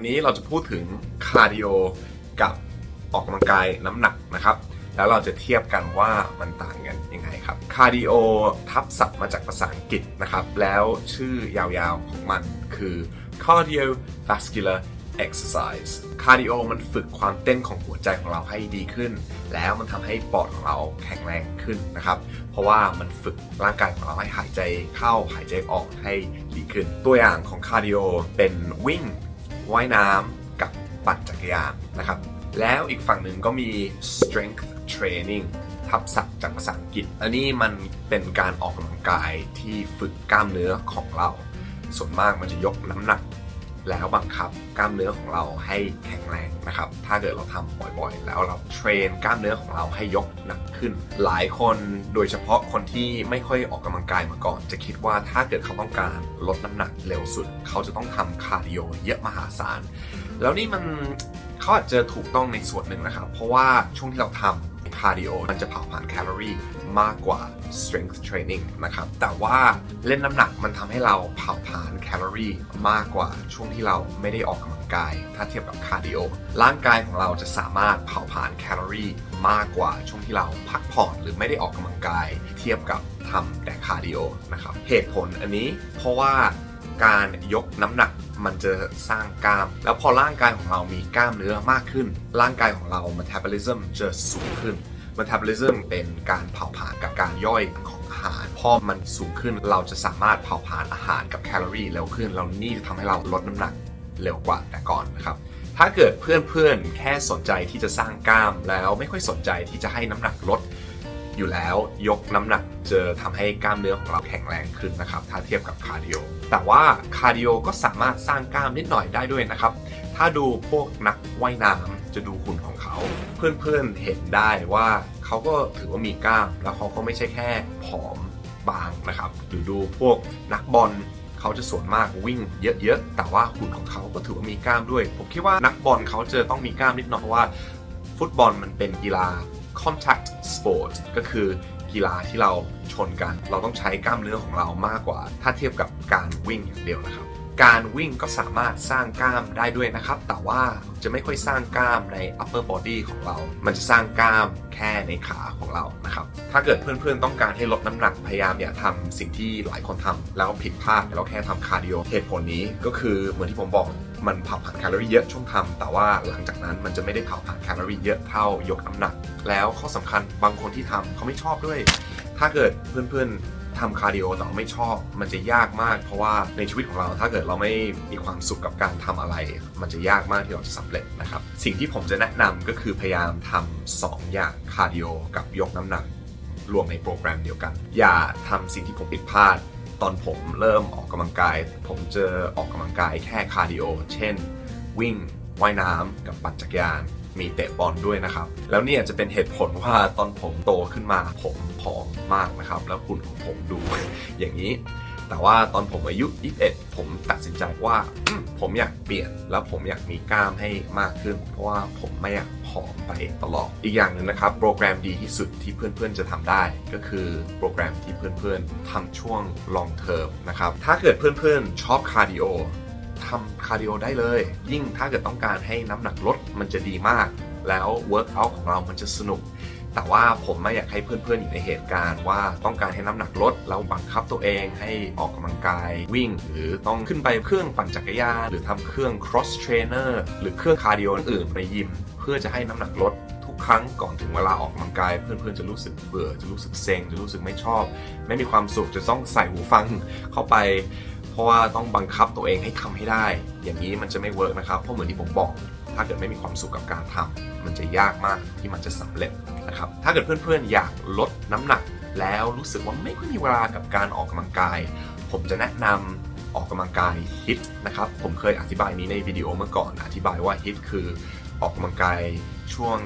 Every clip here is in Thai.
วันนี้เราจะพูดถึงคาร์ดิโอกับออกกำลังกายน้ำหนักนะครับ แล้วเราจะเทียบกันว่ามันต่างกันยังไงครับคาร์ดิโอทับศัพท์มาจากภาษาอังกฤษนะครับ แล้วชื่อยาวๆของมันคือ cardiovascular exercise คาร์ดิโอมันฝึกความเต้นของหัวใจของเราให้ดีขึ้น แล้วมันทำให้ปอดของเราแข็งแรงขึ้นนะครับ เพราะว่ามันฝึกร่างกายของเราให้หายใจเข้าหายใจออกให้ดีขึ้น ตัวอย่างของคาร์ดิโอเป็นวิ่ง ว่ายน้ำกับปั่นจักรยานนะครับ แล้วอีกฝั่งหนึ่งก็มี strength training ทับศัพท์จากภาษาอังกฤษ อันนี้มันเป็นการออกกำลังกายที่ฝึกกล้ามเนื้อของเรา ส่วนมากมันจะยกน้ำหนัก แล้วบังคับกล้ามเนื้อของเราให้แข็งแรงนะครับ ถ้าเกิดเราทำบ่อยๆ แล้วเราเทรนกล้ามเนื้อของเราให้ยกหนักขึ้น หลายคนโดยเฉพาะคนที่ไม่ค่อยออกกำลังกายมาก่อน จะคิดว่าถ้าเกิดเขาต้องการลดน้ำหนักเร็วสุด เขาจะต้องทำคาร์ดิโอเยอะมหาศาล แล้วนี่มันเขาอาจจะถูกต้องในส่วนหนึ่งนะครับ เพราะว่าช่วงที่เราทำ คาร์ดิโอมันจะเผาผลาญแคลอรี่มากกว่า strength training นะครับ แต่ว่าเล่นน้ำหนักมันทำให้เราเผาผลาญแคลอรี่มากกว่าช่วงที่เราไม่ได้ออกกำลังกาย ถ้าเทียบกับคาร์ดิโอ ร่างกายของเราจะสามารถเผาผลาญแคลอรี่มากกว่าช่วงที่เราพักผ่อนหรือไม่ได้ออกกำลังกาย เทียบกับทำแต่คาร์ดิโอนะครับ เหตุผลอันนี้เพราะว่า การยกน้ำหนักมันจะสร้างกล้าม แล้วพอร่างกายของเรามีกล้ามเนื้อมากขึ้น ร่างกายของเรา metabolism จะสูงขึ้น metabolism เป็นการเผาผลาญกับการย่อยของอาหาร พอมันสูงขึ้นเราจะสามารถเผาผลาญอาหารกับแคลอรี่เร็วขึ้นแล้วนี่จะทำให้เราลดน้ำหนักเร็วกว่าแต่ก่อนนะครับ ถ้าเกิดเพื่อนๆแค่สนใจที่จะสร้างกล้ามแล้วไม่ค่อยสนใจที่จะให้น้ำหนักลด อยู่แล้ว ยกน้ำหนักจะทำให้กล้ามเนื้อของเราแข็งแรงขึ้นนะครับ ถ้าเทียบกับคาร์ดิโอแต่ว่าคาร์ดิโอก็สามารถสร้างกล้ามนิดหน่อยได้ด้วยนะครับ ถ้าดูพวกนักว่ายน้ำจะดูหุ่นของเขา เพื่อนๆเห็นได้ว่าเขาก็ถือว่ามีกล้าม แล้วเขาก็ไม่ใช่แค่ผอมบางนะครับหรือดูพวกนักบอลเขาจะส่วนมากวิ่งเยอะๆ แต่ว่าหุ่นของเขาก็ถือว่ามีกล้ามด้วย ผมคิดว่านักบอลเขาจะต้องมีกล้ามนิดหน่อยเพราะว่า ฟุตบอลมันเป็นกีฬา contact sport ก็คือกีฬาที่เราชนกัน เราต้องใช้กล้ามเนื้อของเรามากกว่า ถ้าเทียบกับการวิ่งอย่างเดียวนะครับ การวิ่งก็สามารถสร้างกล้ามได้ด้วยนะครับ แต่ว่าจะไม่ค่อยสร้างกล้ามใน upper body ของเรา มันจะสร้างกล้ามแค่ในขาของเรานะครับ ถ้าเกิดเพื่อนๆต้องการให้ลดน้ำหนักพยายามอย่าทำสิ่งที่หลายคนทำแล้วผิดพลาดแล้วแค่ทำคาร์ดิโอเหตุผลนี้ก็คือเหมือนที่ผมบอกมันเผาผลาญแคลอรี่เยอะช่วงทำแต่ว่าหลังจากนั้นมันจะไม่ได้เผาผลาญแคลอรี่เยอะเท่ายกน้ำหนัก แล้วข้อสำคัญบางคนที่ทำเขาไม่ชอบด้วย ถ้าเกิดเพื่อนๆ ทำคาร์ดิโอแต่เราไม่ชอบ มันจะยากมาก เพราะว่าในชีวิตของเราถ้าเกิดเราไม่มีความสุขกับการทำอะไร มันจะยากมากที่เราจะสำเร็จนะครับสิ่งที่ผมจะแนะนำก็คือพยายามทำสองอย่างคาร์ดิโอกับยกน้ำหนักรวมในโปรแกรมเดียวกัน อย่าทำสิ่งที่ผมผิดพลาด ตอนผมเริ่มออกกำลังกาย ผมเจอออกกำลังกายแค่คาร์ดิโอเช่น วิ่งว่ายน้ำกับปั่นจักรยาน มีเตะบอลด้วยนะครับ แล้วนี่ยจจะเป็นเหตุผลว่าตอนผมโตขึ้นมาผมผอมมากนะครับ แล้วหุ่นของผมดูอย่างนี้ แต่ว่าตอนผมอายุ 21 ผมตัดสินใจว่าผมอยากเปลี่ยนแล้วผมอยากมีกล้ามให้มากขึ้น เพราะว่าผมไม่อยากผอมไปตลอด อีกอย่างหนึ่งนะครับ โปรแกรมดีที่สุดที่เพื่อนๆจะทำได้ ก็คือโปรแกรมที่เพื่อนๆทำช่วง long term นะครับ ถ้าเกิดเพื่อนๆชอบคาร์ดิโอทำคาร์ดิโอได้เลย ยิ่งถ้าเกิดต้องการให้น้ำหนักลด มันจะดีมาก แล้วเวิร์กอัลของเรามันจะสนุก แต่ว่าผมไม่อยากให้เพื่อนๆอยู่ในเหตุการณ์ว่าต้องการให้น้ำหนักลดแล้วบังคับตัวเองให้ออกกำลังกายวิ่ง หรือต้องขึ้นไปเครื่องปั่นจักรยาน หรือทำเครื่อง cross trainer หรือเครื่องคาร์ดิโออื่นในยิม เพื่อจะให้น้ำหนักลดทุกครั้งก่อนถึงเวลาออกกำลังกาย เพื่อนๆจะรู้สึกเบื่อจะรู้สึกเซ็งจะรู้สึกไม่ชอบ ไม่มีความสุขจะต้องใส่หูฟังเข้าไป ราะว่าต้องบังคับตัวเองให้ทำให้ได้ อย่างนี้มันจะไม่เวิร์กนะครับ เพราะเหมือนที่ผมบอก ถ้าเกิดไม่มีความสุขกับการทำมันจะยากมากที่มันจะสำเร็จนะครับ ถ้าเกิดเพื่อนๆอยากลดน้ำหนัก แล้วรู้สึกว่าไม่ค่อยมีเวลากับการออกกำลังกาย ผมจะแนะนำออกกำลังกายฮิตนะครับ ผมเคยอธิบายนี้ในวิดีโอเมื่อก่อน อธิบายว่าฮิตคือออกกำลังกายช่วง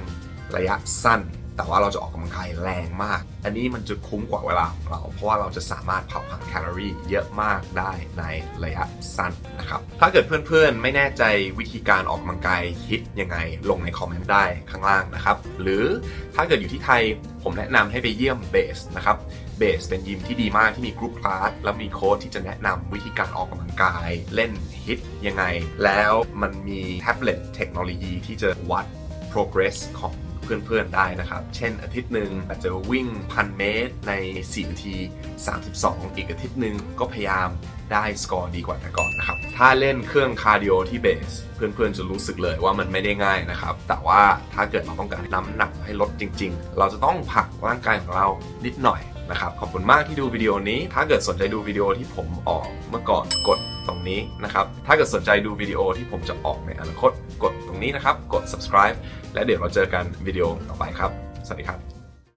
ระยะสั้น แต่ว่าเราจะออกกำลังกายแรงมาก อันนี้มันจะคุ้มกว่าเวลาของเรา เพราะว่าเราจะสามารถเผาผลาญแคลอรี่เยอะมากได้ในระยะสั้นนะครับ ถ้าเกิดเพื่อนๆ ไม่แน่ใจวิธีการออกกำลังกายฮิตยังไง ลงในคอมเมนต์ได้ข้างล่างนะครับ หรือถ้าเกิดอยู่ที่ไทยผมแนะนำให้ไปเยี่ยมเบสนะครับเบสเป็นยิมที่ดีมากที่มีกรุ๊ปคลาสแล้วมีโค้ชที่จะแนะนำวิธีการออกกำลังกาย เล่นฮิตยังไง แล้วมันมีแท็บเล็ตเทคโนโลยีที่จะวัด progress ของ เพื่อนๆได้นะครับ เช่นอาทิตย์หนึ่งอาจจะวิ่งพันเมตรใน 4 นาที 32 อีกอาทิตย์หนึ่งก็พยายามได้สกอร์ดีกว่าแต่ก่อนนะครับ ถ้าเล่นเครื่องคาร์ดิโอที่เบส เพื่อนๆจะรู้สึกเลยว่ามันไม่ได้ง่ายนะครับ แต่ว่าถ้าเกิดเราต้องการน้ำหนักให้ลดจริง ๆ เราจะต้องผลักร่างกายของเรานิดหน่อย นะครับขอบคุณมากที่ดูวิดีโอนี้ ถ้าเกิดสนใจดูวิดีโอที่ผมออกเมื่อก่อนกดตรงนี้นะครับถ้าเกิดสนใจดูวิดีโอที่ผมจะออกในอนาคตกดตรงนี้นะครับ กด subscribe และเดี๋ยวเราเจอกันวิดีโอต่อไปครับ สวัสดีครับ